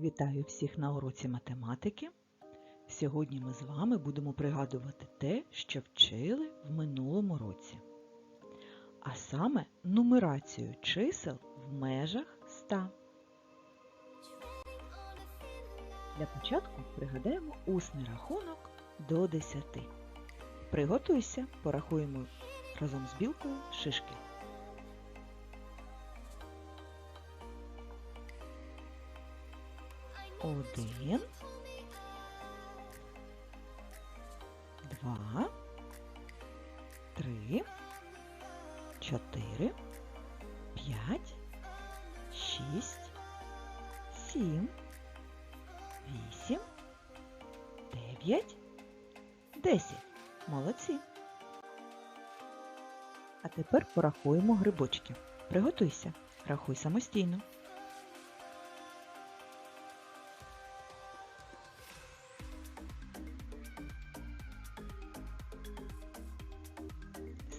Вітаю всіх на уроці математики. Сьогодні ми з вами будемо пригадувати те, що вчили в минулому році. А саме нумерацію чисел в межах 100. Для початку пригадаємо усний рахунок до 10. Приготуйся, порахуємо разом з білкою шишки. Один, два, три, чотири, п'ять, шість, сім, вісім, дев'ять, десять. Молодці. А тепер порахуємо грибочки. Приготуйся. Рахуй самостійно.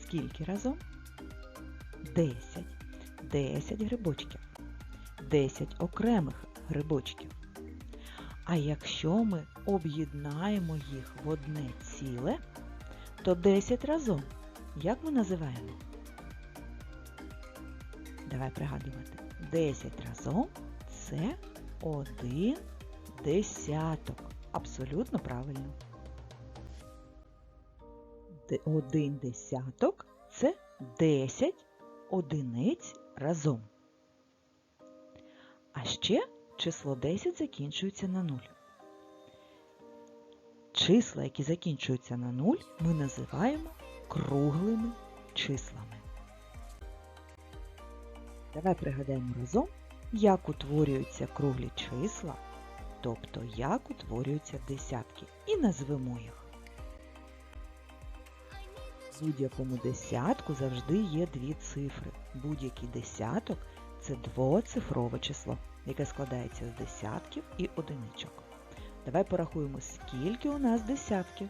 Скільки разом? Десять. Десять грибочків. Десять окремих грибочків. А якщо ми об'єднаємо їх в одне ціле, то 10 разом. Як ми називаємо? Давай пригадувати. 10 разом це один десяток. Абсолютно правильно. Один десяток це 10 одиниць разом. А ще число 10 закінчується на 0. Числа, які закінчуються на 0, ми називаємо круглими числами. Давай пригадаємо разом, як утворюються круглі числа, тобто як утворюються десятки, і назвемо їх. Будь-якому десятку завжди є дві цифри. Будь-який десяток це двоцифрове число, яке складається з десятків і одиничок. Давай порахуємо, скільки у нас десятків.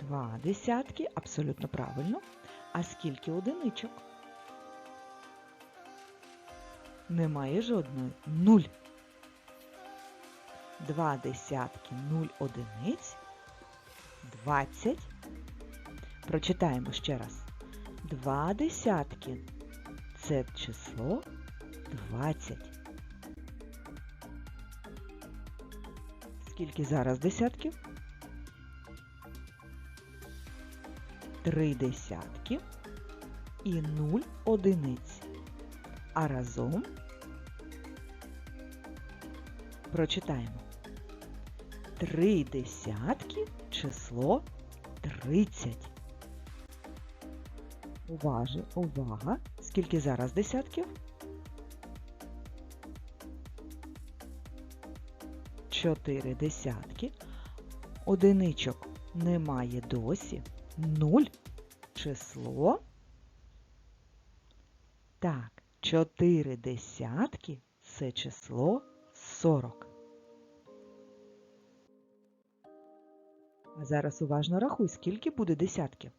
Два десятки, абсолютно правильно. А скільки одиничок? Немає жодної. Нуль. Два десятки, нуль одиниць. Двадцять. Прочитаємо ще раз. Два десятки це число 20. Скільки зараз десятків? Три десятки і нуль одиниць. А разом прочитаємо. Три десятки число 30. Уважи, увага! Скільки зараз десятків? Чотири десятки. Одиничок немає досі. Нуль. Число. Так, чотири десятки це число 40. А зараз уважно рахуй, скільки буде десятків.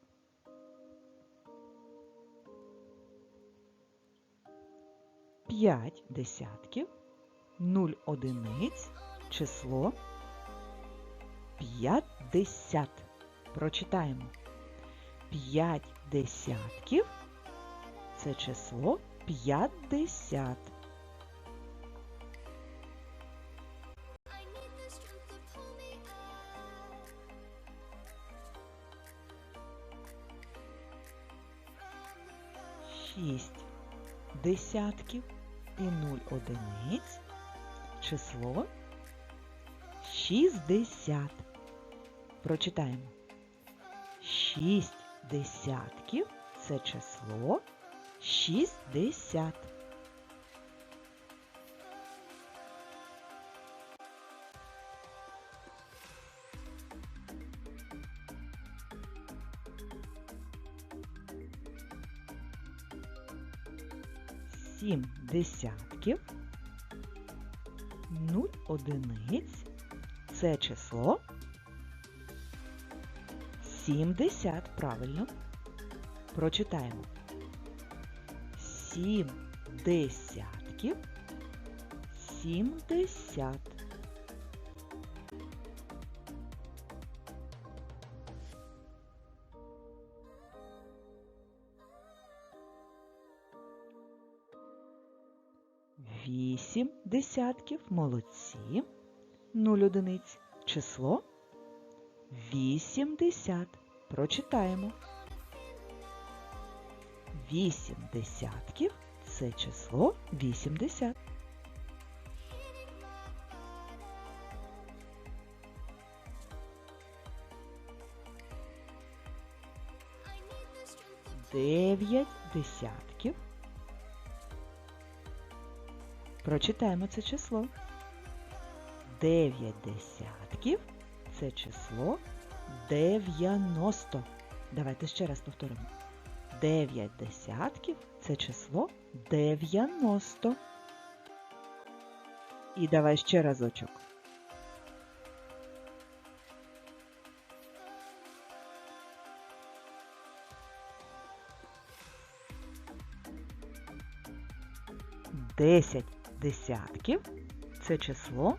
П'ять десятків, нуль одиниць, число 50. Прочитаємо. 5 десятків це число 50. Десятків і 0 одиниць число 60. Прочитаємо. 6 десятків це число 60. Сім десятків, нуль одиниць це число 70, правильно. Прочитаємо. 7 десятків сімдесят. Вісім десятків, молодці. Нуль одиниць. Число вісімдесят. Прочитаємо. Вісім десятків це число вісімдесят. Дев'ять десятків. Прочитаємо це число. Дев'ять десятків це число дев'яносто. Давайте ще раз повторимо. Дев'ять десятків це число дев'яносто. І давай ще разочок. Десять десятків це число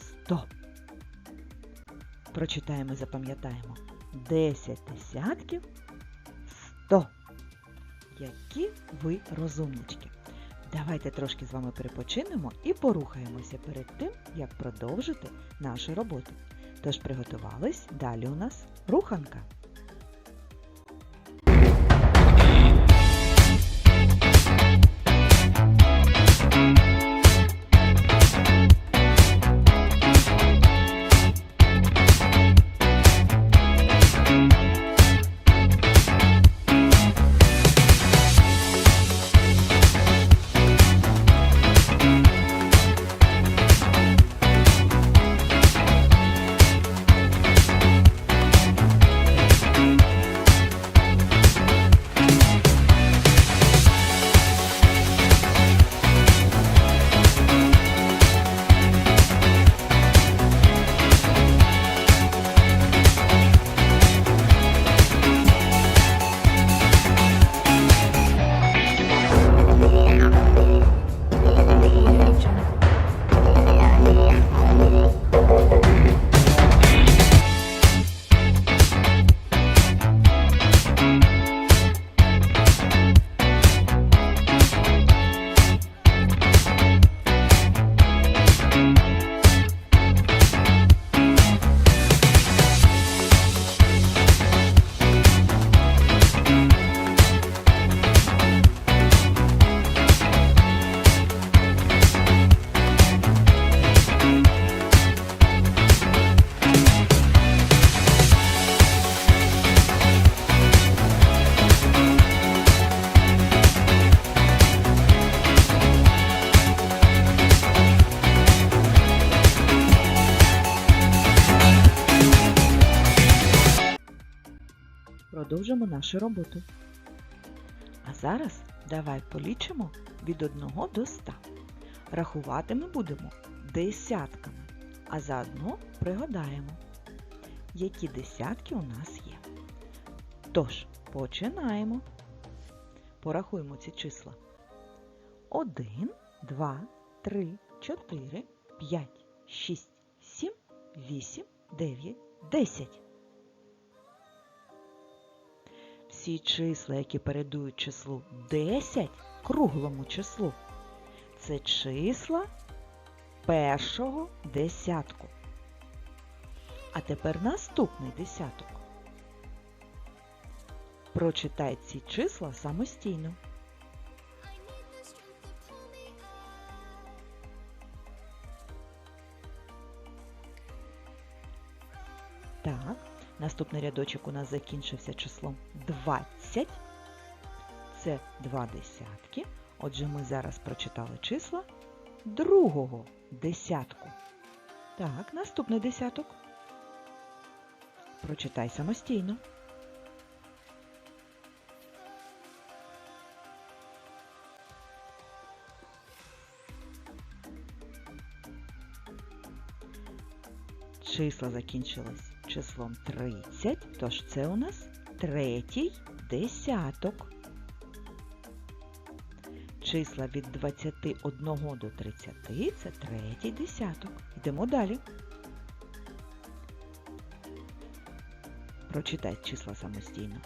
сто. Прочитаємо і запам'ятаємо. Десять десятків сто. Які ви розумнички. Давайте трошки з вами перепочинемо і порухаємося перед тим, як продовжити нашу роботу. Тож приготувались, далі у нас руханка. Нашу роботу. А зараз давай полічимо від 1 до 100. Рахувати ми будемо десятками, а заодно пригадаємо, які десятки у нас є. Тож, починаємо. Порахуємо ці числа. 1, 2, 3, 4, 5, 6, 7, 8, 9, 10. Всі числа, які передують числу 10, круглому числу, це числа першого десятку. А тепер наступний десяток. Прочитай ці числа самостійно. Наступний рядочок у нас закінчився числом 20. Це два десятки. Отже, ми зараз прочитали числа другого десятку. Так, наступний десяток. Прочитай самостійно. Числа закінчились числом 30, тож це у нас третій десяток. Числа від 21 до 30 це третій десяток. Йдемо далі. Прочитай числа самостійно.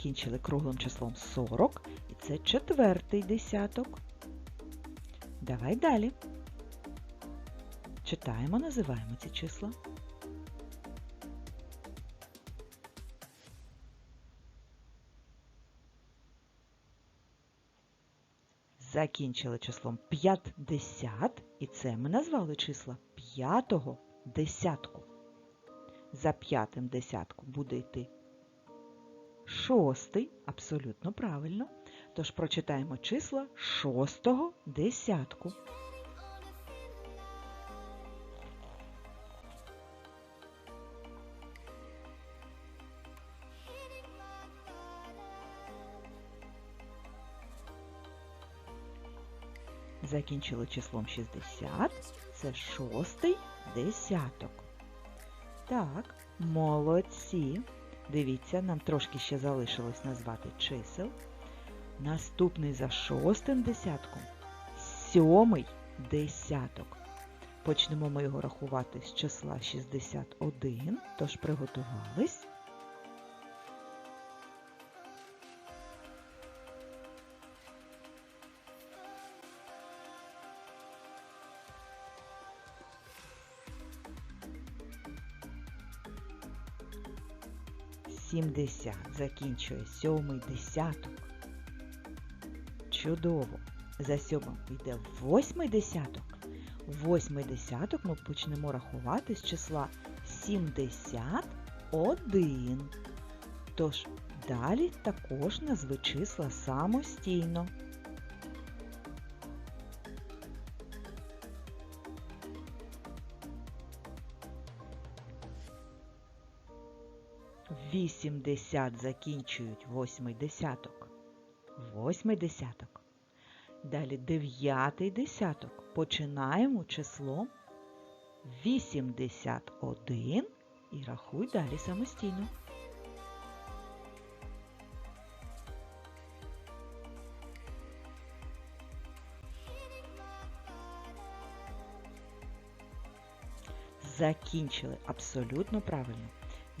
Закінчили круглим числом 40, і це четвертий десяток. Давай далі. Читаємо, називаємо ці числа. Закінчили числом 50, і це ми назвали числа п'ятого десятку. За п'ятим десятком буде йти шостий, абсолютно правильно. Тож прочитаємо числа шостого десятку. Закінчили числом 60. Це шостий десяток. Так, молодці. Дивіться, нам трошки ще залишилось назвати чисел. Наступний за шостим десятком сьомий десяток. Почнемо ми його рахувати з числа 61, тож приготувались. Сімдесят закінчує сьомий десяток. Чудово! За сьомим йде восьмий десяток. Восьмий десяток ми почнемо рахувати з числа 71. Тож далі також назви числа самостійно. Вісімдесят закінчують восьмий десяток. Восьмий десяток. Далі дев'ятий десяток. Починаємо числом 81 і рахуй далі самостійно. Закінчили абсолютно правильно.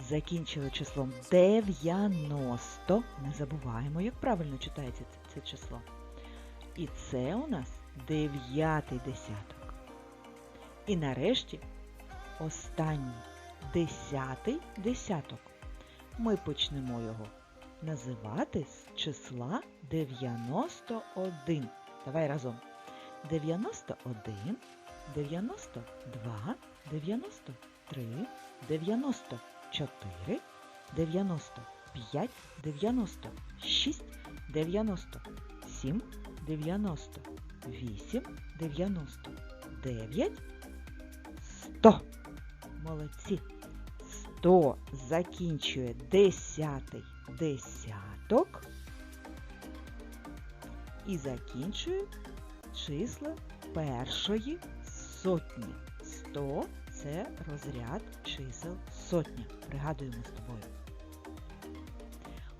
Закінчили числом 90. Не забуваємо, як правильно читається це, число. І це у нас дев'ятий десяток. І нарешті останній десятий десяток. Ми почнемо його називати з числа 91. Давай разом. 91, 92, 93, 94, 95, 96, 97, 98, 99, 100. Молодці. 100 закінчує десятий десяток і закінчує числа першої сотні. 100 це розряд чисел сотня. Пригадуємо з тобою.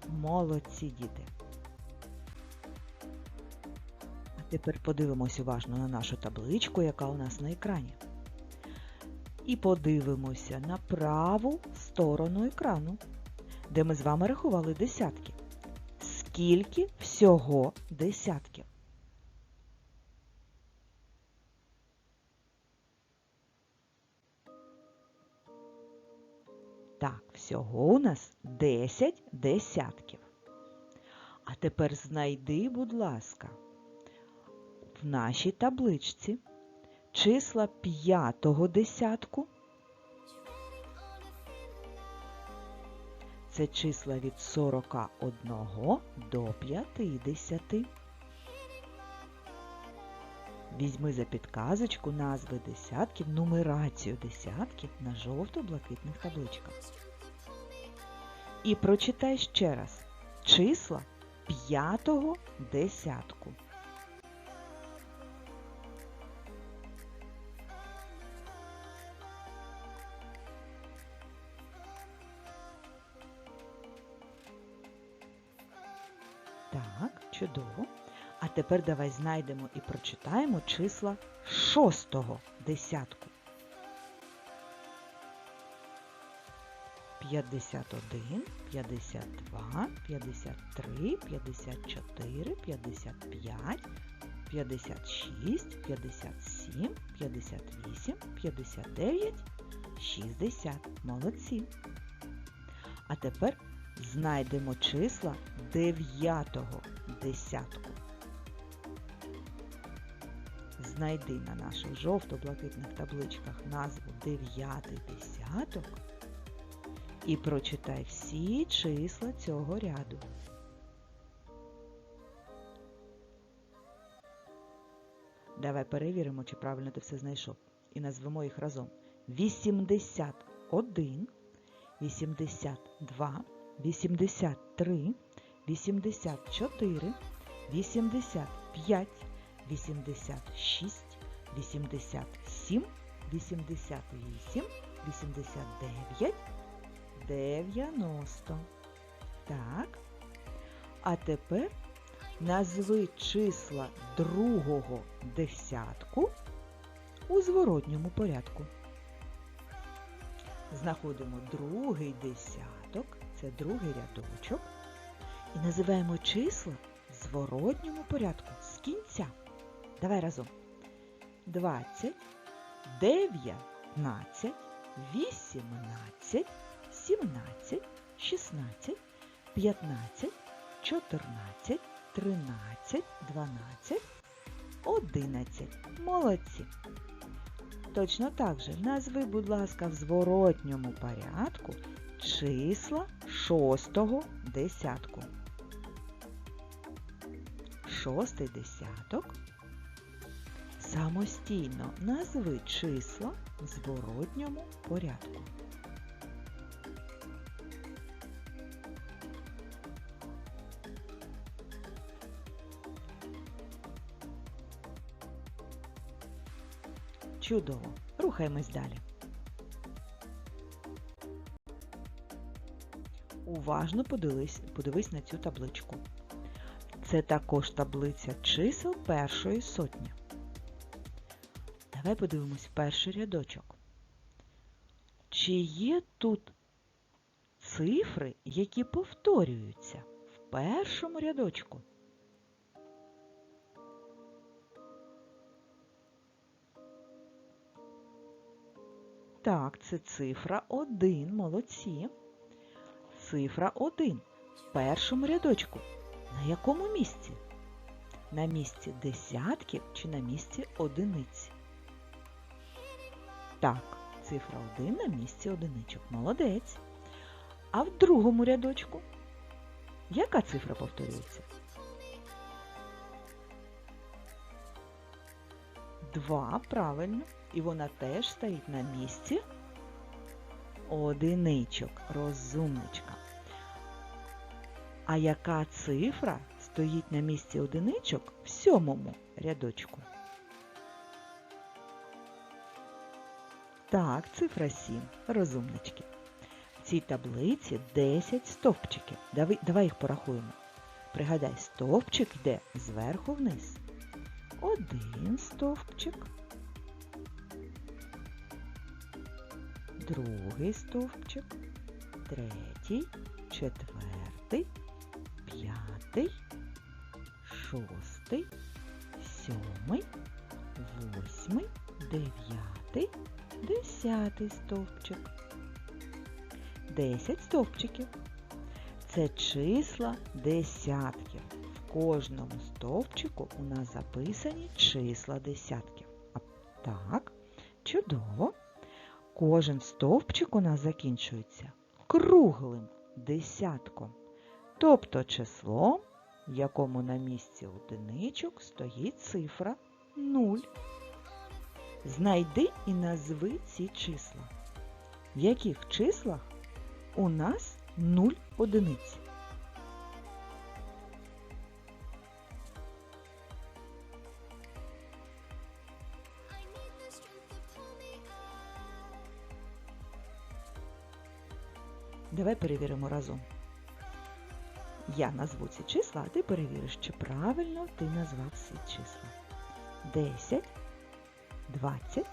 Молодці діти. А тепер подивимось уважно на нашу табличку, яка у нас на екрані. І подивимося на праву сторону екрану, де ми з вами рахували десятки. Скільки всього десятків? Всього у нас 10 десятків. А тепер знайди, будь ласка, в нашій табличці числа п'ятого десятку. Це числа від 41 до 50. Візьми за підказочку назви десятків, нумерацію десятків на жовто-блакитних табличках. І прочитай ще раз числа п'ятого десятку. Так, чудово. А тепер давай знайдемо і прочитаємо числа шостого десятку. 51, 52, 53, 54, 55, 56, 57, 58, 59, 60. Молодці. А тепер знайдемо числа дев'ятого десятку. Знайди на наших жовто-блакитних табличках назву дев'ятий десяток і прочитай всі числа цього ряду. Давай перевіримо, чи правильно ти все знайшов. І назвемо їх разом. 81, 82, 83, 84, 85, 86, 87, 88, 89, 90. Так. А тепер назви числа другого десятку у зворотньому порядку. Знаходимо другий десяток, це другий рядочок, і називаємо числа в зворотньому порядку з кінця. Давай разом. 20, 19, 18, 17, 16, 15, 14, 13, 12, 11. Молодці. Точно так же назви, будь ласка, в зворотньому порядку числа шостого десятку. Шостий десяток. Самостійно назви числа в зворотньому порядку. Чудово. Рухаємось далі. Уважно подивись, подивись на цю табличку. Це також таблиця чисел першої сотні. Давай подивимось перший рядочок. Чи є тут цифри, які повторюються в першому рядочку? Так, це цифра 1. Молодці. Цифра 1 в першому рядочку. На якому місці? На місці десятків чи на місці одиниць? Так, цифра 1 на місці одиничок. Молодець. А в другому рядочку? Яка цифра повторюється? Два, правильно. І вона теж стоїть на місці одиничок, розумничка. А яка цифра стоїть на місці одиничок в сьомому рядочку? Так, цифра 7. Розумнички. В цій таблиці 10 стовпчиків. Давай, давай їх порахуємо. Пригадай, стовпчик йде зверху вниз. Один стовпчик. Другий стовпчик. Третій, четвертий, п'ятий, шостий, сьомий, восьмий, дев'ятий, десятий стовпчик. Десять стовпчиків. Це числа десятків. В кожному стовпчику у нас записані числа десятків. Так, чудово. Кожен стовпчик у нас закінчується круглим десятком, тобто числом, в якому на місці одиничок стоїть цифра 0. Знайди і назви ці числа. В яких числах у нас 0 одиниць? Давай перевіримо разом. Я назву ці числа, а ти перевіриш, чи правильно ти назвав всі числа. 10, 20,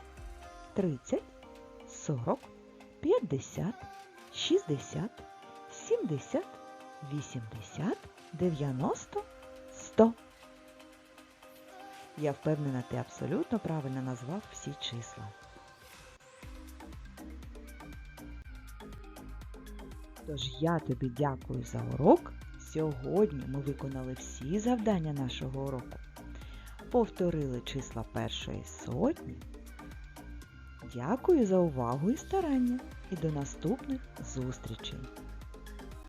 30, 40, 50, 60, 70, 80, 90, 100. Я впевнена, ти абсолютно правильно назвав всі числа. Тож я тобі дякую за урок. Сьогодні ми виконали всі завдання нашого уроку. Повторили числа першої сотні. Дякую за увагу і старання і до наступних зустрічей!